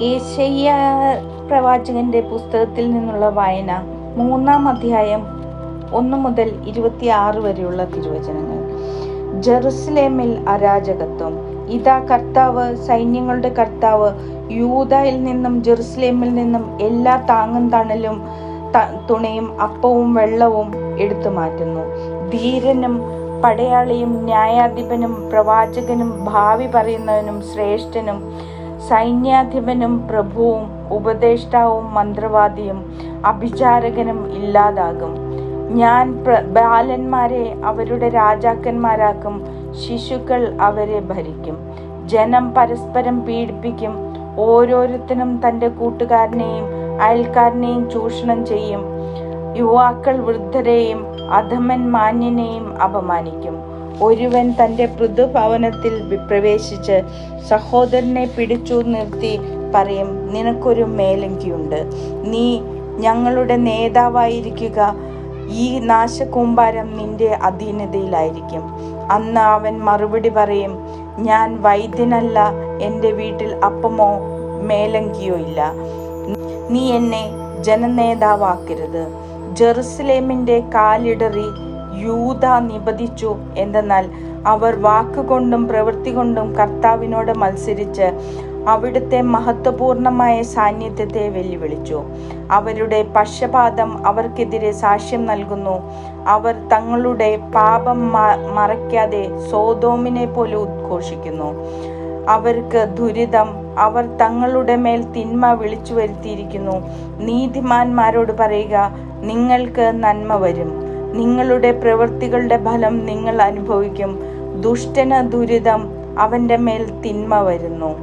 ഏശയ്യ പ്രവാചകന്റെ പുസ്തകത്തിൽ നിന്നുള്ള വായന മൂന്നാം അധ്യായം ഒന്ന് മുതൽ ഇരുപത്തിയാറ് വരെയുള്ള തിരുവചനങ്ങൾ. ജെറുസലേമിൽ അരാജകത്വം. ഇതാ കർത്താവ് സൈന്യങ്ങളുടെ കർത്താവ് യൂതയിൽ നിന്നും ജെറുസലേമിൽ നിന്നും എല്ലാ താങ്ങും തണലും തുണയും അപ്പവും വെള്ളവും എടുത്തു മാറ്റുന്നു. ധീരനും പടയാളിയും ന്യായാധിപനും പ്രവാചകനും ഭാവി പറയുന്നവനും ശ്രേഷ്ഠനും സൈന്യാധിപനും പ്രഭുവും ഉപദേഷ്ടാവും മന്ത്രവാദിയും അഭിചാരകനും ഇല്ലാതാകും. ഞാൻ ബാലന്മാരെ അവരുടെ രാജാക്കന്മാരാക്കും ശിശുക്കൾ അവരെ ഭരിക്കും. ജനം പരസ്പരം പീഡിപ്പിക്കും. ഓരോരുത്തനും തന്റെ കൂട്ടുകാരനെയും അയൽക്കാരനെയും ചൂഷണം ചെയ്യും. യുവാക്കൾ വൃദ്ധരെയും അധമൻ മാന്യനെയും അപമാനിക്കും. ഒരുവൻ തന്റെ പൃഥുഭവനത്തിൽ പ്രവേശിച്ച് സഹോദരനെ പിടിച്ചു നിർത്തി പറയും നിനക്കൊരു മേലങ്കിയുണ്ട്. നീ ഞങ്ങളുടെ നേതാവായിരിക്കുക. ഈ നാശകൂമ്പാരം നിന്റെ അധീനതയിലായിരിക്കും. അന്ന് അവൻ മറുപടി പറയും ഞാൻ വൈദ്യനല്ല എന്റെ വീട്ടിൽ അപ്പമോ മേലങ്കിയോ ഇല്ല. നീ എന്നെ ജനനേതാവാക്കരുത്. ജെറുസലേമിന്റെ കാലിടറി യൂത നിബദിച്ചു എന്തെന്നാൽ അവർ വാക്കുകൊണ്ടും പ്രവൃത്തി കൊണ്ടും കർത്താവിനോട് മത്സരിച്ച് അവിടുത്തെ മഹത്വപൂർണമായ സാന്നിധ്യത്തെ വെല്ലുവിളിച്ചു. അവരുടെ പക്ഷപാതം അവർക്കെതിരെ സാക്ഷ്യം നൽകുന്നു. അവർ തങ്ങളുടെ പാപം മറയ്ക്കാതെ സോതോമിനെ പോലെ ഉദ്ഘോഷിക്കുന്നു. അവർക്ക് ദുരിതം അവർ തങ്ങളുടെ മേൽ തിന്മ വിളിച്ചു വരുത്തിയിരിക്കുന്നു നീതിമാന്മാരോട് പറയുക നിങ്ങൾക്ക് നന്മ വരും. നിങ്ങളുടെ പ്രവൃത്തികളുടെ ഫലം നിങ്ങൾ അനുഭവിക്കും. ദുഷ്ടന ദുരിതം അവന്റെ മേൽ തിന്മ വരുന്നു.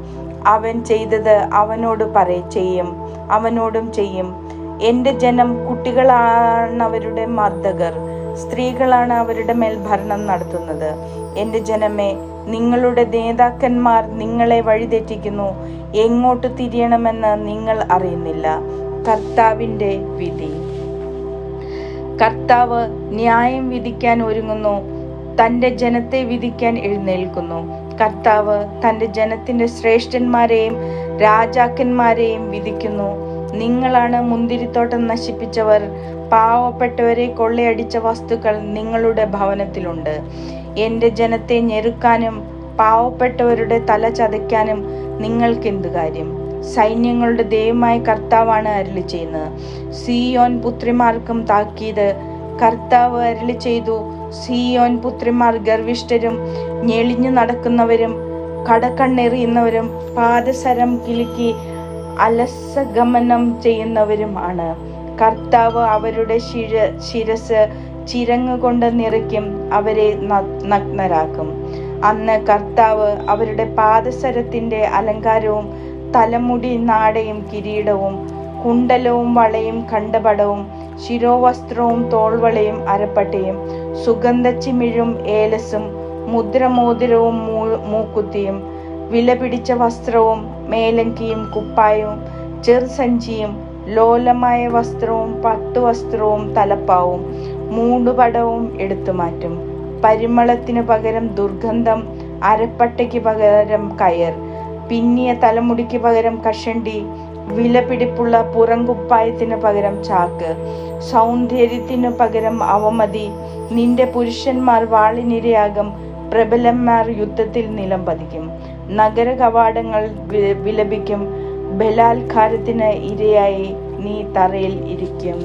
അവൻ ചെയ്തത് അവനോട് പറയ ചെയ്യും. അവനോടും ചെയ്യും. എന്റെ ജനം കുട്ടികളാണ് അവരുടെ മർദ്ദകർ. സ്ത്രീകളാണ് അവരുടെ മേൽ ഭരണം നടത്തുന്നത്. എന്റെ ജനമേ നിങ്ങളുടെ നേതാക്കന്മാർ നിങ്ങളെ വഴിതെറ്റിക്കുന്നു. എങ്ങോട്ട് തിരിയണമെന്ന് നിങ്ങൾ അറിയുന്നില്ല. കർത്താവിന്റെ വിധി. കർത്താവ് ന്യായം വിധിക്കാൻ ഒരുങ്ങുന്നു. തന്റെ ജനത്തെ വിധിക്കാൻ എഴുന്നേൽക്കുന്നു. കർത്താവ് തന്റെ ജനത്തിന്റെ ശ്രേഷ്ഠന്മാരെയും രാജാക്കന്മാരെയും വിധിക്കുന്നു. നിങ്ങളാണ് മുന്തിരിത്തോട്ടം നശിപ്പിച്ചവർ. പാവപ്പെട്ടവരെ കൊള്ളയടിച്ച വസ്തുക്കൾ നിങ്ങളുടെ ഭവനത്തിലുണ്ട്. എന്റെ ജനത്തെ ഞെരുക്കാനും പാവപ്പെട്ടവരുടെ തല ചതയ്ക്കാനും നിങ്ങൾക്കെന്ത് കാര്യം? സൈന്യങ്ങളുടെ ദൈവമായ കർത്താവാണ് അരുളി ചെയ്യുന്നത്. സിയോൻ പുത്രിമാർക്കും താക്കീത്. കർത്താവ് അരുളി ചെയ്തു സിയോൻ പുത്രിമാർ ഗർവിഷ്ഠരും ഞെളിഞ്ഞു നടക്കുന്നവരും കടക്കണ്ണെറിയുന്നവരും പാദസരം കിലുക്കി അലസഗമനം ചെയ്യുന്നവരുമാണ് കർത്താവ് അവരുടെ ശിര ശിരസ് ചിരങ്ങുകൊണ്ട് നിറയ്ക്കും അവരെ നഗ്നരാക്കും. അന്ന് കർത്താവ് അവരുടെ പാദസരത്തിന്റെ അലങ്കാരവും തലമുടി നാടയും കിരീടവും കുണ്ടലവും വളയും കണ്ടപടവും ശിരോവസ്ത്രവും തോൾവളയും അരപ്പട്ടയും സുഗന്ധച്ചിമിഴും ഏലസും മുദ്രമോതിരവും മൂക്കുത്തിയും വിലപിടിച്ച വസ്ത്രവും മേലങ്കിയും കുപ്പായവും ചെറുസഞ്ചിയും ലോലമായ വസ്ത്രവും പട്ടുവസ്ത്രവും തലപ്പാവും മൂടുപടവും എടുത്തു മാറ്റും. പരിമളത്തിന് പകരം ദുർഗന്ധം അരപ്പട്ടയ്ക്ക് പകരം കയർ പിന്നിയ തലമുടിക്ക് പകരം കഷണ്ടി വിലപിടിപ്പുള്ള പുറംകുപ്പായത്തിന് പകരം ചാക്ക് സൗന്ദര്യത്തിനു പകരം അവമതി നിന്റെ പുരുഷന്മാർ വാളിനിരയാകും പ്രബലന്മാർ യുദ്ധത്തിൽ നിലം പതിക്കും നഗര കവാടങ്ങൾ വിലപിക്കും ബലാത്കാരത്തിന് ഇരയായി നീ തറയിൽ ഇരിക്കും.